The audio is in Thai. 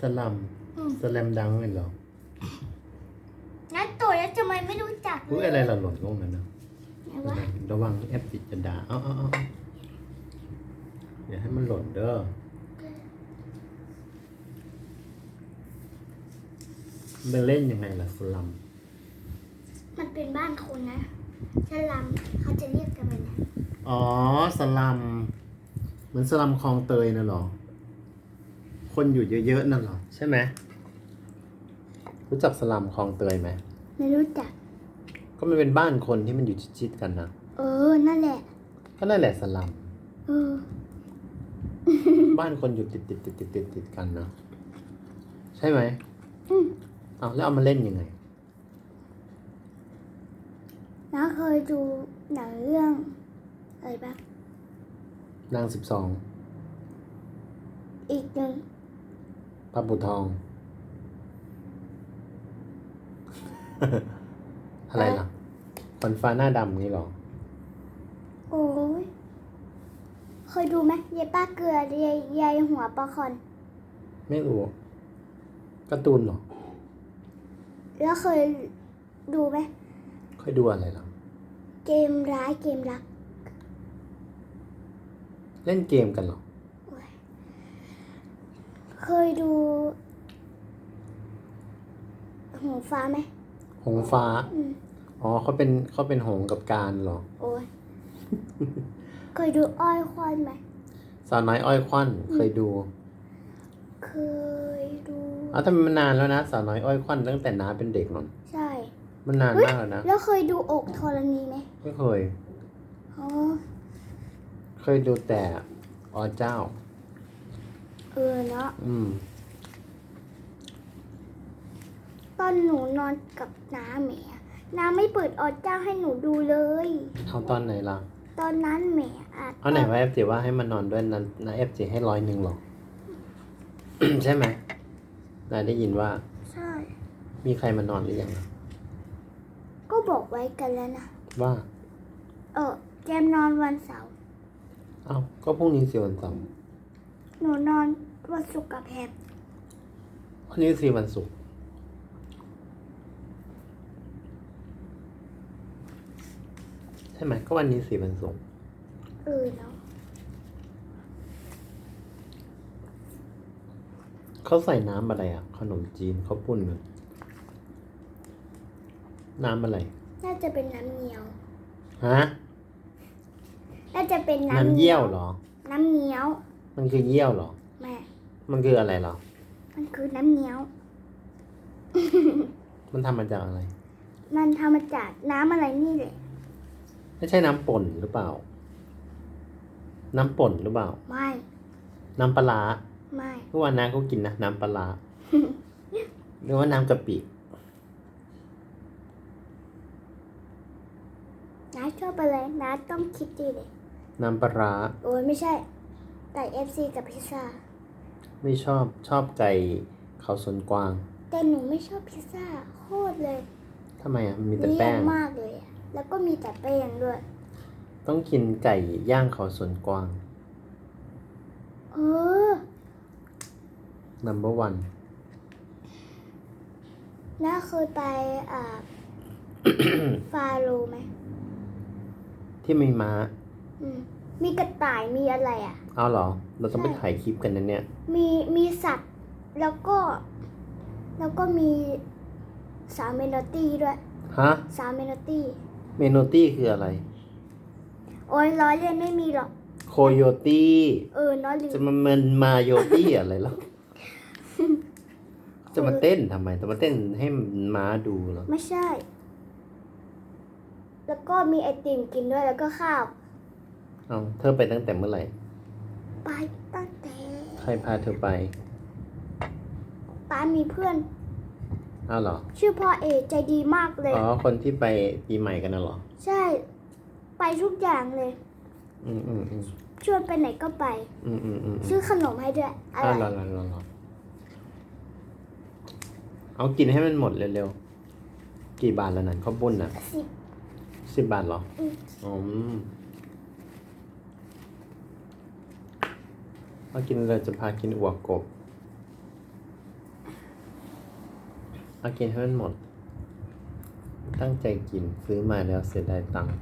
สลัมอืม สแลมดังเลยเหรองั้นตัวแล้วทำไมไม่รู้จักอุ้ยอะไรเราหล่นลงนั่นนะไหนวะระวังแอปติดจะด่าเอาเอาเอาเอาอย่าให้มันหล่นเด้อมันเล่นยังไงล่ะสลัมมันเป็นบ้านคนนะฉลัมเขาจะเรียกกันแบบนั้นอ๋อสลัมเหมือนสลัมคลองเตยน่ะเหรอ คนอยู่เยอะๆนั่นเหรอ ใช่ไหม รู้จักสลัมคลองเตยไหม ไม่รู้จัก ก็มันเป็นบ้านคนที่มันอยู่ชิดๆกันนะ เออ นั่นแหละ ก็นั่นแหละสลัม เออ บ้านคนอยู่ติดติดติดติดติดติดกันนะใช่ไหมอืมเอาแล้วเอามาเล่นยังไง น้าเคยดูหนังเรื่องอะไรบ้างนางสิบสอง อีกหนึ่ง พระบุทอง อะไรล่ะขนฟ้าหน้าดำนี่เหรอ โอ้ยเคยดูไหมยายป้าเกลือยายยายหัวปลาคอน ไม่รู้การ์ตูนเหรอ แล้วเคยดูไหมค่อยดูอะไรเหรอเกมร้ายเกมรัก เล่นเกมกันเหรอโอ้ย เคยดูหูฟ้าไหมหงฟ้า อืมอ๋อเขาเป็นเขาเป็นหงกับการเหรอ โอ้ย เคยดูอ้อยควายไหม สาวน้อยอ้อยควันเคยดูเคยดูอ้าวทำไมมันนานแล้วนะสาวน้อยอ้อยควันตั้งแต่น้าเป็นเด็กหนนใช่ มันนานมากแล้วนะแล้วเคยดูอกธรณีไหมไม่เคย อ๋อ เคยดูแต่อ๋อเจ้า เออเนาะอืม ตอนหนูนอนกับน้าแหมน้าไม่เปิดออเจ้าให้หนูดูเลย เอาตอนไหนล่ะ ตอนนั้นแหมอาจเอาไหนว่าเอฟจีว่าให้มันนอนด้วยนั้นนะเอฟจีให้ร้อยหนึ่งหรอใช่ไหมนายได้ยินว่า ใช่ มีใครมานอนหรือยังอะก็บอกไว้กันแล้วนะ ว่า เออแจมนอนวันเสาร์ เอ้าก็พรุ่งนี้สิวันเสาร์ หนูนอน วันศุกร์กับแพมวันนี้สิวันศุกร์ใช่ไหมก็วันนี้สิวันศุกร์เออเนาะเขาใส่น้ำอะไรอะ ขนมจีนเขาวปุ้นกันน้ำอะไร น่าจะเป็นน้ำเงี้ยว ฮะ น่าจะเป็นน้ำน้ำเยี่ยวเหรอ น้ำเงี้ยว มันคือเยี่ยวเหรอแม่มันคืออะไรเหรอ มันคือน้ำเงี้ยว มันทำมาจากอะไร มันทำมาจากน้ำอะไรนี่แหละ ไม่ใช่น้ำป่นหรือเปล่า น้ำป่นหรือเปล่า ไม่ น้ำปลาร้าไม่เมื่อวานน้าเขากินนะน้ำปลาร้าหรือว่าน้ำกะปิน้าชอบอะไรน้าต้องคิดดีเลย น้ำปลาร้าโอ้ยไม่ใช่ไก่เอฟซีกับพิซซ่า ไม่ชอบชอบไก่เขาสวนกวาง แต่หนูไม่ชอบพิซซ่าโคตรเลยทำไมอะมันมีแต่เลี่แป้ยนงมากเลยอะแล้วก็มีแต่แป้งด้วย ต้องกินไก่ย่างเขาสวนกวาง เออ number one น้าเคยไปอ่า ฟาโรห์ไหมที่มีม้า อืม มีกระต่ายมีอะไรอะ เอาเหรอ เราต้องไปใช่ถ่ายคลิปกันนะเนี่ย มีมีสัตว์แล้วก็ แล้วก็มีสาวเมโลตี้ด้วยฮะ สาวเมโลตี้ เมนูตี้คืออะไร โอ้ยร้อยเล่นไม่มีหรอก โคโยตี้ เออน้อยลืจะมมาเมินมาโยตี้อะไรหรอ จะมาเต้นทำไม จะมาเต้นให้ม้าดูเหรอ ไม่ใช่ แล้วก็มีไอติมกินด้วยแล้วก็ข้าว เอาเธอไปตั้งแต่เมื่อไหร่ ไปตั้งแต่ใครพาเธอไป ป้ามีเพื่อนเอาเหรอ ชื่อพ่อเอกใจดีมากเลย อ๋อ คนที่ไปปีใหม่กันน่ะเหรอ ใช่ ไปทุกอย่างเลย อืมอืมอืมชวนไปไหนก็ไป อืมอืมอืมอืซื้มอขนมให้ด้วยอะเอาไรเหรอเหรอเหรอเหรอเอากินให้มันหมดเร็วๆ กี่บาทแล้วนั่นข้าวปุ้นอะสิบสิบบาทเหรออืมอ๋อากินเราจะพากินอวกกบเอากินให้มันหมด ตั้งใจกินซื้อมาแล้วเสียดายตังค์